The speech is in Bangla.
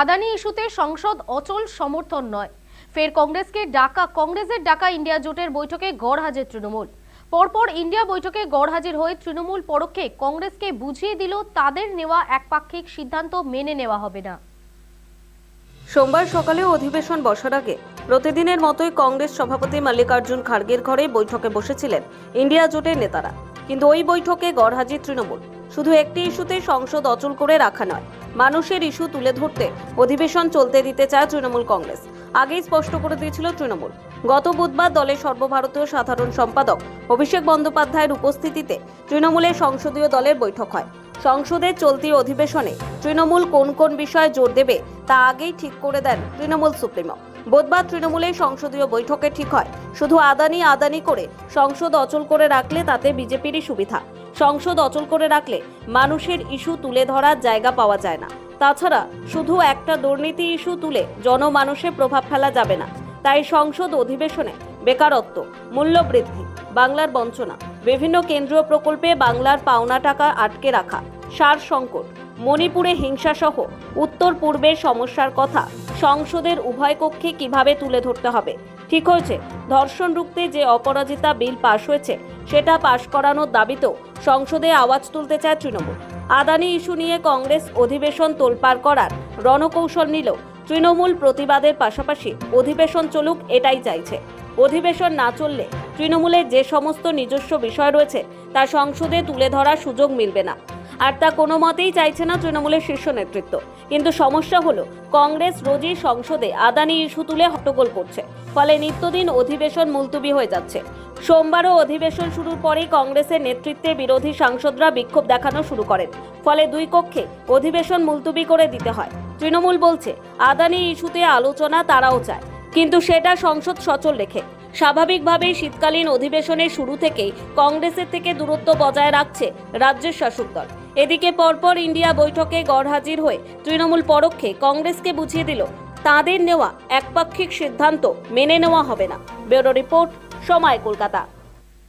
আদানি ইস্যুতে সংসদ অচল সমর্থন নয়। ফের কংগ্রেসকে ডাকা, কংগ্রেসের ডাকা ইন্ডিয়া জোটের বৈঠকে গড় হাজির তৃণমূল। পরপর ইন্ডিয়া বৈঠকে গড় হাজির হয়ে তৃণমূল পরোক্ষে কংগ্রেসকে বুঝিয়ে দিল, তাদের নেওয়া একপাক্ষিক সিদ্ধান্ত মেনে নেওয়া হবে না। সোমবার সকালে অধিবেশন বসার আগে প্রতিদিনের মতোই কংগ্রেস সভাপতি মল্লিকার্জুন খাড়গের ঘরে বৈঠকে বসেছিলেন ইন্ডিয়া জোটের নেতারা। কিন্তু ওই বৈঠকে গড়হাজির তৃণমূল। শুধু একটি ইস্যুতে সংসদ অচল করে রাখা নয় মানুষের ইস্যু তুলে ধরতে অধিবেশন চলতে দিতে চায় তৃণমূল কংগ্রেস। আগেই স্পষ্ট করে দিয়েছিল তৃণমূল। গত বুধবার দলের সর্বভারতীয় সাধারণ সম্পাদক অভিষেক বন্দ্যোপাধ্যায়ের উপস্থিতিতে তৃণমূলের সংসদীয় দলের বৈঠক হয়। সংসদের চলতি অধিবেশনে তৃণমূল কোন কোন বিষয়ে জোর দেবে তা আগেই ঠিক করে দেন তৃণমূল সুপ্রিমো। বুধবার তৃণমূলের সংসদীয় বৈঠকে ঠিক হয়। শুধু আদানি আদানি করে সংসদ অচল করে রাখলে তাতে বিজেপিরই সুবিধা। সংসদ অচল করে রাখলে মানুষের ইস্যু তুলে ধরার জায়গা পাওয়া যায় না। তাছাড়া শুধু একটা দুর্নীতি ইস্যু তুলে জনমানুষে প্রভাব ফেলা যাবে না। তাই সংসদ অধিবেশনে বেকারত্ব, মূল্যবৃদ্ধি, বাংলার বঞ্চনা, বিভিন্ন কেন্দ্রীয় প্রকল্পে বাংলার পাওনা টাকা আটকে রাখা সার সংকট মণিপুরে হিংসাসহ উত্তর পূর্বের সমস্যার কথা সংসদের উভয় কক্ষে কীভাবে তুলে ধরতে হবে? ঠিক হয়েছে, ধর্ষণ রুখতে যে অপরাজিতা বিল পাশ হয়েছে, সেটা পাশ করানোর দাবিতেও সংসদে আওয়াজ তুলতে চায় তৃণমূল। আদানি ইস্যু নিয়ে কংগ্রেস অধিবেশন তোলপাড় করার রণকৌশল নিলেও তৃণমূল প্রতিবাদের পাশাপাশি অধিবেশন চলুক এটাই চাইছে। অধিবেশন না চললে তৃণমূলের যে সমস্ত নিজস্ব বিষয় রয়েছে, তা সংসদে তুলে ধরার সুযোগ মিলবে না। আর তা কোনো মতেই চাইছে না তৃণমূলের শীর্ষ নেতৃত্ব। কিন্তু সমস্যা হলো, কংগ্রেস রোজই সংসদে আদানি ইস্যু তুলে হট্টগোল করছে। ফলে নিত্যদিন অধিবেশন মুলতুবি হয়ে যাচ্ছে। সোমবারও অধিবেশন শুরুর পরেই কংগ্রেসের নেতৃত্বে বিরোধী সাংসদরা বিক্ষোভ দেখানো শুরু করেন। ফলে দুই কক্ষে অধিবেশন মুলতুবি করে দিতে হয়। তৃণমূল বলছে, আদানি ইস্যুতে আলোচনা তারাও চায়। কিন্তু সেটা সংসদ সচল রেখে। স্বাভাবিকভাবেই শীতকালীন অধিবেশনের শুরু থেকেই কংগ্রেসের থেকে দূরত্ব বজায় রাখছে রাজ্যের শাসক দল এদিকে পরপর ইন্ডিয়া বৈঠকে গড় হাজির হয়ে তৃণমূল পরোক্ষে কংগ্রেসকে বুঝিয়ে দিল, তাদের নেওয়া একপাক্ষিক সিদ্ধান্ত মেনে নেওয়া হবে না। ব্যুরো রিপোর্ট, সময় কলকাতা।